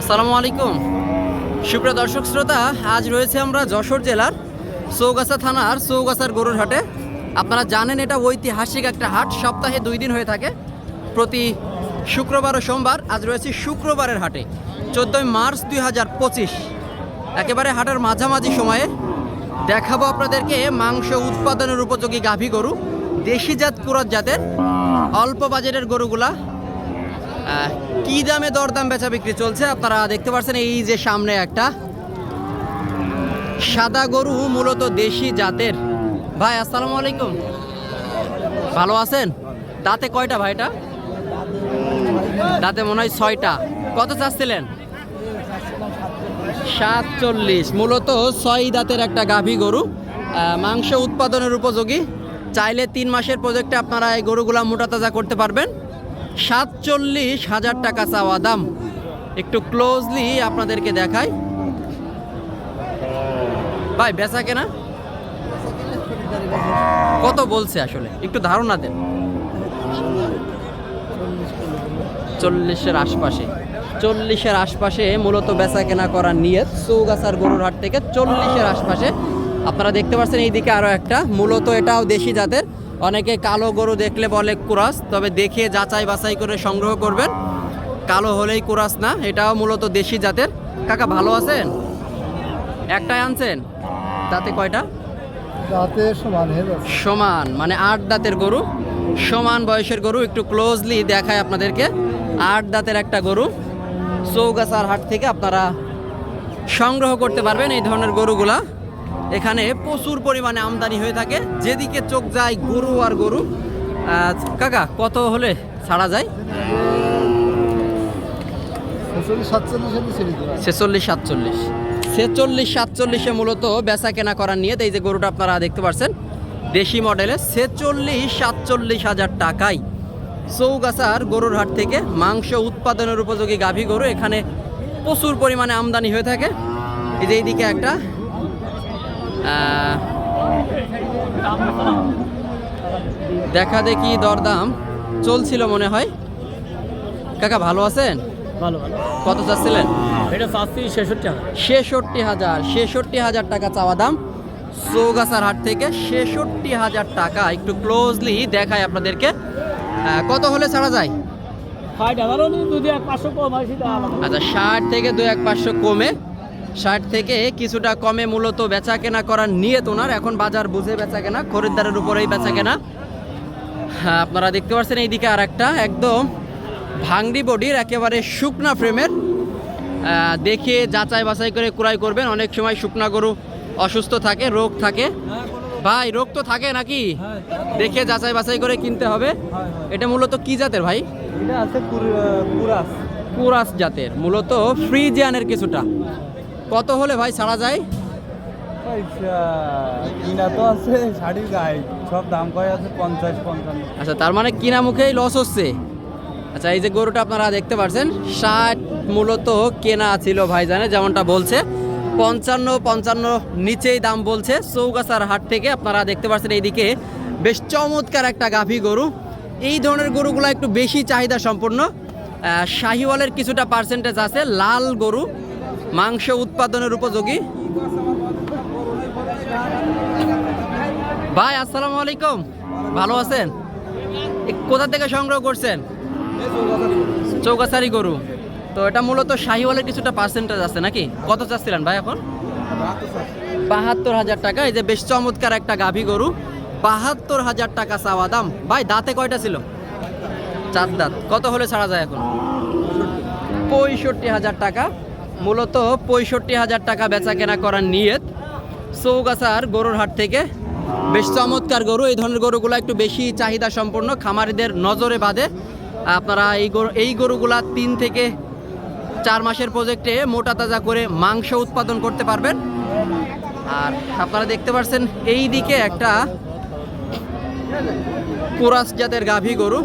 আসসালামু আলাইকুম। সুপ্রিয় দর্শক শ্রোতা, আজ রয়েছে আমরা যশোর জেলার চৌগাছা থানার চৌগাছার গরুর হাটে। আপনারা জানেন এটা ঐতিহাসিক একটা হাট, সপ্তাহে দুই দিন হয়ে থাকে। প্রতি শুক্রবার ও সোমবার আজ রয়েছে শুক্রবারের হাটে। চোদ্দোই মার্চ দুই হাজার পঁচিশ। একেবারে হাটের মাঝামাঝি সময়ে দেখাবো আপনাদেরকে মাংস উৎপাদনের উপযোগী গাভী গরু, দেশি জাত কুরত জাতের, অল্প বাজারের গরুগুলা কি দামে দরদাম বেচা বিক্রি চলছে? আপনারা দেখতে পাচ্ছেন এই যে সামনে একটা। সাদা গরু মূলত দেশি জাতের। ভাই, আসসালামু আলাইকুম। ভালো আছেন? দাঁতে কয়টা ভাইটা দাঁতে মনে হয় ছয়টা। কত চাচ্ছিলেন? সাতচল্লিশ। মূলত ছয় দাঁতের একটা গাভী গরু। মাংস উৎপাদনের উপযোগী। চাইলে তিন মাসের প্রজেক্টে আপনারা এই গরুগুলা মোটা তাজা করতে পারবেন। সাতচল্লিশ হাজার টাকা চাওয়া দাম। একটু ক্লোজলি আপনাদেরকে দেখাই। ভাই, বেচা কেনা? কত বলছে আসলে? একটু ধারণা দেন। চল্লিশের আশপাশে। চল্লিশের আশপাশে মূলত বেচা কেনা করার নিয়ত চৌগাছার গরুর হাট থেকে চল্লিশের আশপাশে। আপনারা দেখতে পাচ্ছেন এইদিকে আরও একটা। মূলত এটাও দেশি জাতের। অনেকে কালো গরু দেখলে বলে কুরাস তবে দেখে যাচাই বাছাই করে সংগ্রহ করবেন। কালো হলেই কুরাস না এটাও মূলত দেশি জাতের। কাকা ভালো আছেন? একটাই আনছেন? তাতে কয়টা? সমান সমান মানে আট দাঁতের গরু। সমান বয়সের গরু একটু ক্লোজলি দেখায় আপনাদেরকে। আট দাঁতের একটা গরু। চৌগাছার হাট থেকে আপনারা সংগ্রহ করতে পারবেন এই ধরনের গরুগুলা। এখানে প্রচুর পরিমাণে আমদানি হয়ে থাকে। যেদিকে চোখ যায় গরু আর গরু। কাকা কত হলে ছাড়া যায়? ছেচল্লিশ সাতচল্লিশ ছেচল্লিশ সাতচল্লিশে। মূলত বেচা কেনা করার নিয়ে এই যে গরুটা আপনারা দেখতে পাচ্ছেন দেশি মডেলে ছেচল্লিশ সাতচল্লিশ হাজার টাকায় চৌগাছার গরুর হাট থেকে মাংস উৎপাদনের উপযোগী গাভী গরু এখানে প্রচুর পরিমাণে আমদানি হয়ে থাকে। এই যে এইদিকে একটা দেখা দেখি দরদাম চলছিল মনে হয়। কাকা ভালো আছেন? ভালো ভালো। কত চাচ্ছিলেন? এটা চাচ্ছি ছেষট্টি হাজার। ছেষট্টি হাজার ছেষট্টি হাজার টাকা চাওয়া দাম। চৌগাছার হাট থেকে ছেষট্টি হাজার টাকা। একটু ক্লোজলি দেখায় আপনাদেরকে। কত হলে ছাড়া যায়? আচ্ছা ষাট থেকে দু এক পাঁচশো কমে ষাট থেকে কিছুটা কমে মূলত বেচা কেনা করার নিয়ে ওনার। এখন বাজার বুঝে বেচা কেনা খরিদ্দারের উপরেই বেচা কেনা হ্যাঁ, আপনারা দেখতে পাচ্ছেন এইদিকে আর একটা একদম ভাংড়ি বডির একেবারে শুকনা ফ্রেমের। দেখে যাচাই বাছাই করে ক্রয় করবেন। অনেক সময় শুকনা গরু অসুস্থ থাকে রোগ থাকে। ভাই রোগ তো থাকে নাকি? দেখে যাচাই বাছাই করে কিনতে হবে। এটা মূলত কি জাতের ভাই? কুরাস জাতের মূলত ফ্রিজিয়ানের কিছুটা। কত হলে ভাই ছাড়া যায়? কিনা তো আছে শাড়ির গায়ে। সব দাম কয় আছে? পঞ্চাশ পঞ্চান্ন। আচ্ছা তার মানে কিনা মুখেই লস হচ্ছে। আচ্ছা এই যে গরুটা আপনারা দেখতে পাচ্ছেন ষাট মূলত কেনা ছিল ভাইজানে যেমনটা বলছে। পঞ্চান্ন পঞ্চান্ন নিচেই দাম বলছে। চৌগাছার হাট থেকে আপনারা দেখতে পাচ্ছেন এইদিকে বেশ চমৎকার একটা গাভী গরু। এই ধরনের গরুগুলো একটু বেশি চাহিদা সম্পূর্ণ শাহিওয়ালের কিছুটা পার্সেন্টেজ আছে লাল গরু। মাংস উৎপাদনের উপযোগী? ভাই, আসসালামু আলাইকুম। ভালো আছেন? কোথা থেকে সংগ্রহ করছেন? চৌকাছারি গরু। তো এটা মূলত শাহিওয়ালের কিছুটা পার্সেন্টেজ আছে নাকি? কত চাচ্ছিলেন ভাই এখন? বাহাত্তর হাজার টাকা। এই যে বেশ চমৎকার একটা গাভী গরু। বাহাত্তর হাজার টাকা চাওয়া দাম। ভাই, দাঁতে কয়টা ছিল? চার দাঁত। কত হলে ছাড়া যায় এখন? পঁয়ষট্টি হাজার টাকা। মূলত পঁয়ষট্টি হাজার টাকা বেচা কেনা করার নিয়ত। চৌগাছার গরুর হাট থেকে। বেশ চমৎকার গরু, এই ধরনের গরুগুলো একটু বেশি চাহিদা সম্পন্ন, খামারিদের নজরে বাঁধে। আপনারা এই গরু, এই গরুগুলা তিন থেকে চার মাসের প্রজেক্টে মোটা তাজা করে মাংস উৎপাদন করতে পারবেন। আর আপনারা দেখতে পাচ্ছেন এই দিকে একটা কুরাস জাতের গাভী গরু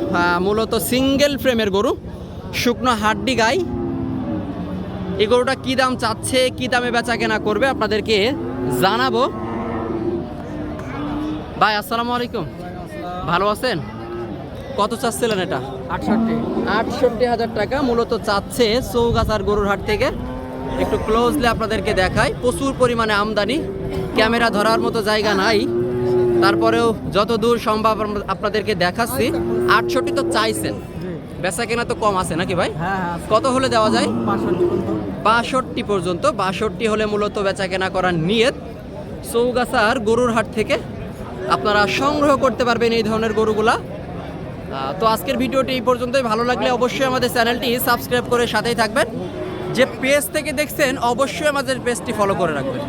মূলত সিঙ্গেল ফ্রেমের গরু, শুকনো হাড্ডি গাই। এই গরুটা কী দাম চাচ্ছে কী দামে বেচা কেনা করবে আপনাদেরকে জানাব। ভাই আসসালামু আলাইকুম। ভালো আছেন? কত চাচ্ছিলেন এটা? আটষট্টি। আটষট্টি হাজার টাকা মূলত চাচ্ছে চৌগাছার গরুর হাট থেকে। একটু ক্লোজলি আপনাদেরকে দেখাই। প্রচুর পরিমাণে আমদানি। ক্যামেরা ধরার মতো জায়গা নাই। তারপরেও যত দূর সম্ভব আপনাদেরকে দেখাচ্ছি। আটষট্টি তো চাইছেন। বেচা কেনা তো কম আছে নাকি ভাই? হ্যাঁ হ্যাঁ কত হলে দেওয়া যায়? বাষট্টি পর্যন্ত। বাষট্টি হলে মূলত বেচা কেনা করার নিয়ত। চৌগাছার গরুর হাট থেকে আপনারা সংগ্রহ করতে পারবেন এই ধরনের গরুগুলা। তো আজকের ভিডিওটি এই পর্যন্তই। ভালো লাগলে অবশ্যই আমাদের চ্যানেলটি সাবস্ক্রাইব করে সাথেই থাকবেন। যে পেজ থেকে দেখছেন অবশ্যই আমাদের পেজটি ফলো করে রাখবেন।